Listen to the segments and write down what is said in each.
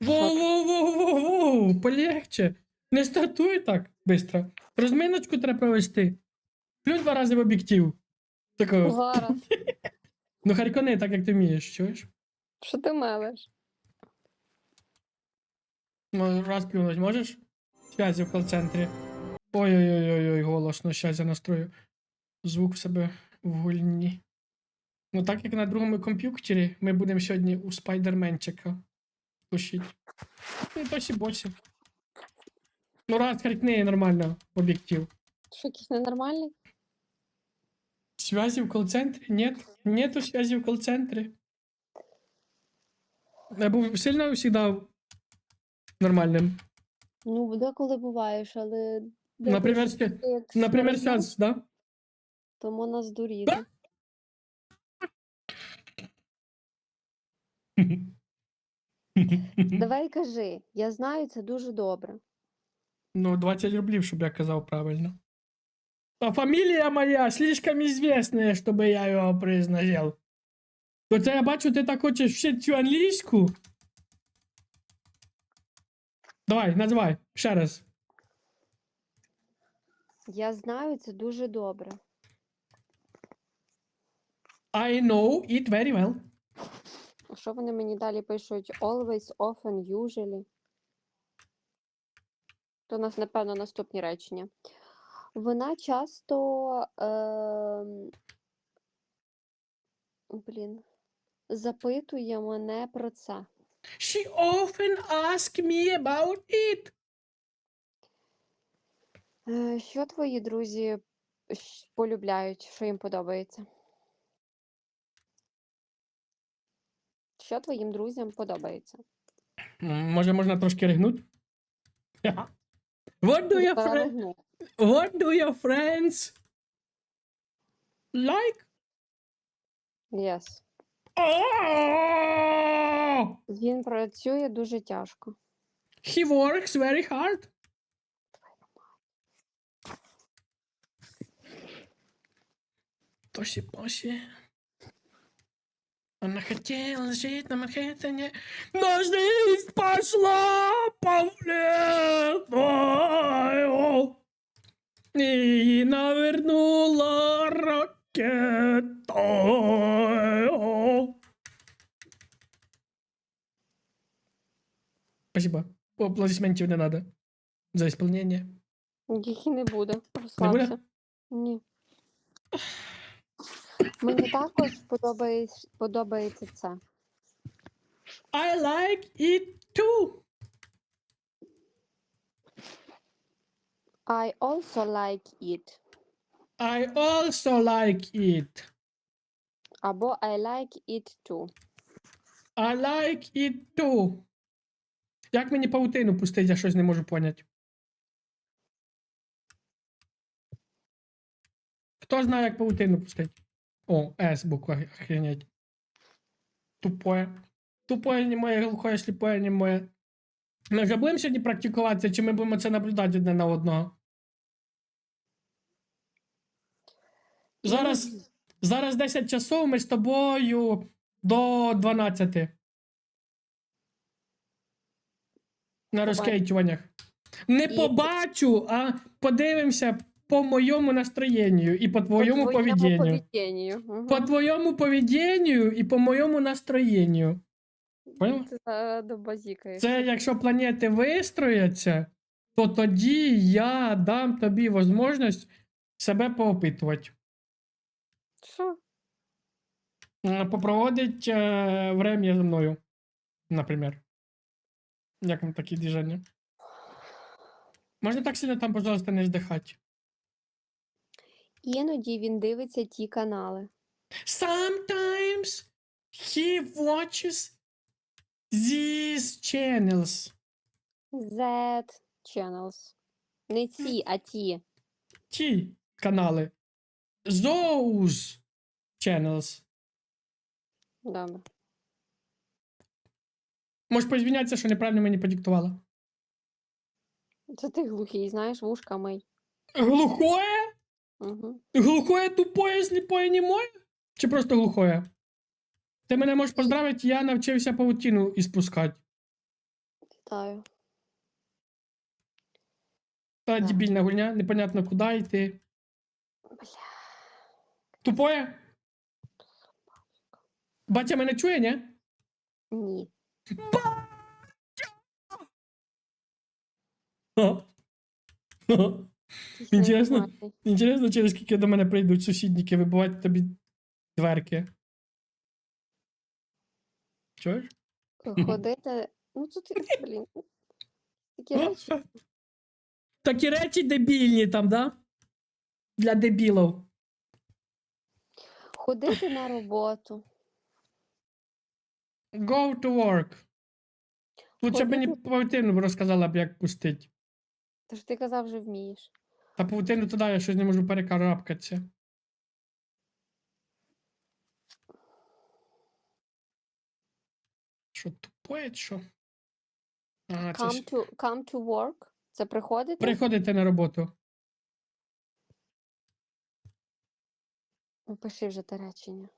Воу-воу-воу-воу, полегче. Не стартуй так быстро. Розминочку треба провести. Плюнь два рази в об'єктив. Такого. Ну харкони так, як ти вмієш, чуєш? Що ти мелиш? Ну, раз плюнуть можеш? Связі в кол-центрі. Ой-ой-ой, голосно, щас я настрою. Звук в себе в гульні. Ну, так як на другому комп'ютері, ми будемо сьогодні у спайдерменчика тушить. Ну, і досі босі. Ну, раз харкни нормально в об'єктив. Що якийсь ненормальний? Связи в кол-центрі? Нет. Нету связи в кол-центрі. Я був сильно завжди нормальним. Ну, деколи буваєш, але. Наприклад, як Наприклад, зараз, да? То можна здуріти. Давай кажи, я знаю це дуже добре. Ну, 20 рублів, щоб я казав правильно. А фамілія моя слишком известная, щоб я його признавав. То це я бачу, ти так хочеш вчити цю англійську. Давай, називай, ще раз. Я знаю це дуже добре. I know it very well. Що вони мені далі пишуть? Always, often, usually. То у нас, напевно, наступні речення. Вона часто. ем, Блін. Запитує мене про це. She often ask me about it. Е, Що твої друзі полюбляють, що їм подобається? Що твоїм друзям подобається? Може, можна трошки ригнути? What do your friends. What do your friends like? Yes. Oh! Він працює дуже тяжко. He works very hard. Тосі посі. Она хотела жить на Манхэттене, но жизнь пошла по флету. И навернула ракету. Спасибо. Аплодисментів не надо. За исполнение. Їх і не буде. Розслабся. Ні. Мені також подобається, подобається це. I like it too. I also like it. I also like it. Або I like it too. I like it too. Як мені паутину пустить, я щось не можу поняти. Хто знає, як паутину пустить? О, С буква, охренеть. Тупое. Тупое моє, глухое, сліпое моє. Ми вже будемо сьогодні практикуватися, чи ми будемо це наблюдати одне на одного? Зараз, зараз 10 часов ми з тобою до 12. На розкейтуваннях. Не побачу, а подивимося по моєму настроєнню і по твоєму По поведінню. Мгм. По твоєму поведінню і по моєму настроєнню. Поняла? Зараз. Це якщо планети вистрояться, то тоді я дам тобі можливість себе поопитувати. Що? Е, Попроводить е, время зі мною, наприклад. Як вам такі движення? Можна так сильно там, пожалуйста, не здихати. Іноді він дивиться ті канали. Sometimes he watches these channels. Z channels. Не ці, а ті. Ті канали. Those channels. Добре. Можеш позвінятися, що неправильно мені подиктувала. Це ти глухий, знаєш, вушка мий. Глухое? Угу. Глухое, тупое, сліпое, немое? Чи просто глухое? Ти мене можеш поздравити, я навчився паутину іспускати. Вітаю. Та Да. дебільна гульня, непонятно куди йти. Бля. Тупое? Батя мене чує, ні? Ні. Ха. Ха. Інтересно. Інтересно, через скільки до мене прийдуть сусідники вибивати тобі дверки. Чуєш? Ходити. Ну тут, блін. Такі речі. Такі речі дебільні там, да? Для дебілів. Ходити на роботу. Go to work. Лучше б мені Ходити- розказала б, як пустить. Тож ти казав, вже вмієш. Та паутину туди я щось не можу перекарабкатися. Що тупое, чи що? Це Come ж... to, come to work. Це приходити? Приходите на роботу. Пиши вже те речення.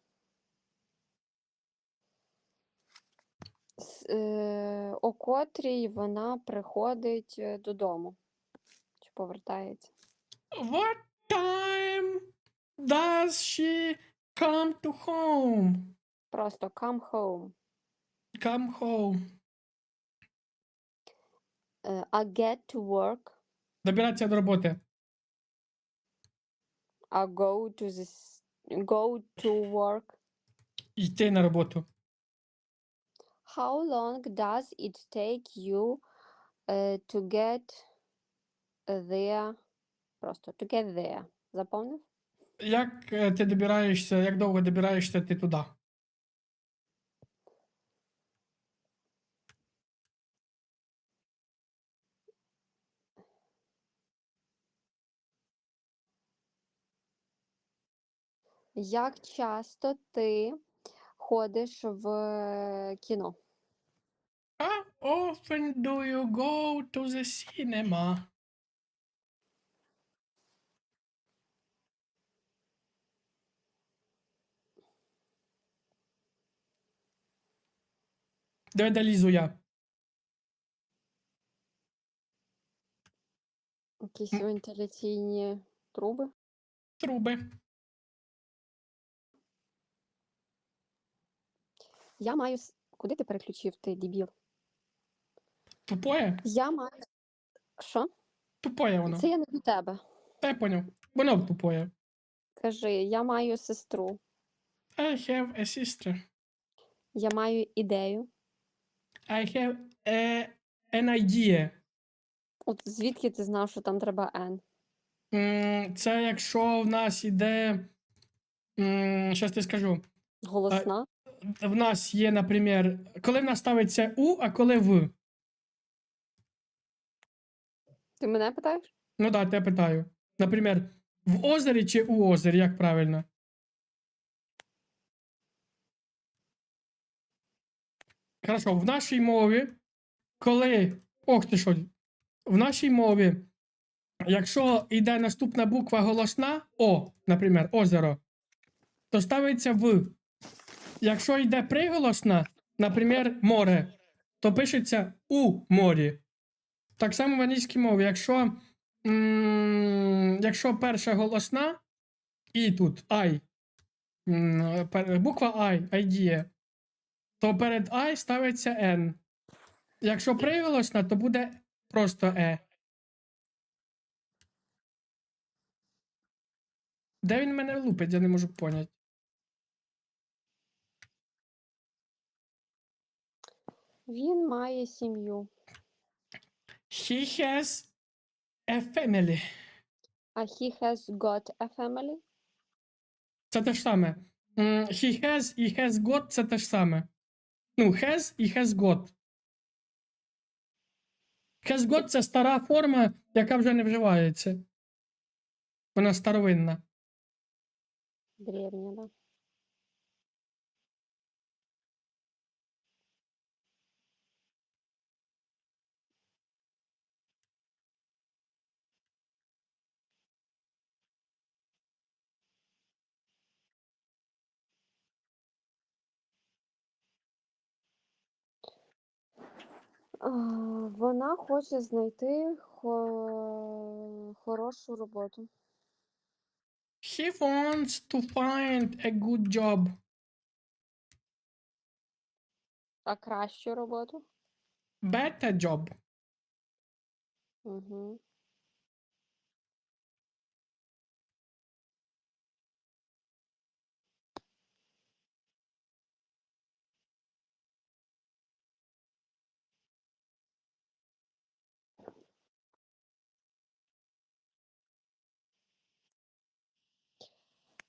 С- е, О котрій вона приходить е, додому. Чи повертається? What time does she come to home? Просто come home. Come home. Е, I get to work. Добиратися до роботи. I go to this go to work. Йти на роботу. How long does it take you е, to get there? Просто to get there. Запомнив? Як е, ти добираєшся, як довго добираєшся ти туди? Як часто ти ходиш в е, кіно? How often do you go to the cinema? Де долізу я? Якісь вентиляційні труби? Труби. Я маю. с- Куди ти переключив ти, дебіл? Тупое? Я маю. Що? Тупое воно. Це я не до тебе. Та я поняв. Воно тупое. Кажи, я маю сестру, I have a sister. я маю ідею. I have a, an idea. От звідки ти знав, що там треба N? М, Це якщо в нас іде. Щас ти скажу. Голосна? В нас є, наприклад, коли в нас ставиться У, а коли В. Ти мене питаєш? Ну так, да, я питаю. Наприклад, в озері чи у озері, як правильно? Хорошо, в нашій мові, коли. Ох ти що, в нашій мові, якщо йде наступна буква голосна О, наприклад, озеро, то ставиться в. Якщо йде приголосна, наприклад, море, то пишеться у морі. Так само в англійській мові, якщо, м, якщо перша голосна, і тут I, м, буква I, idea, то перед I ставиться N. Якщо приголосна, то буде просто E. Де він мене лупить, я не можу поняти. Він має сім'ю. He has a family. А he has got a family? Це те ж саме. М, He has і has got це те ж саме. Ну, has і has got. Has got це стара форма, яка вже не вживається. Вона старовинна. Древня, да. Вона хоче знайти хо... хорошу роботу. She wants to find a good job. А кращу роботу? Better job. Угу.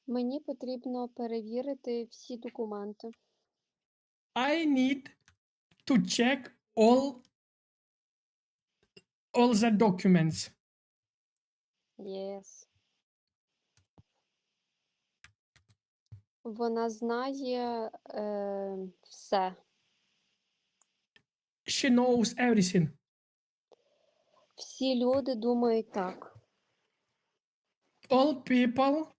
Мені потрібно перевірити всі документи. I need to check all all the documents. Yes. Вона знає е, все. She knows everything. Всі люди думають так. All people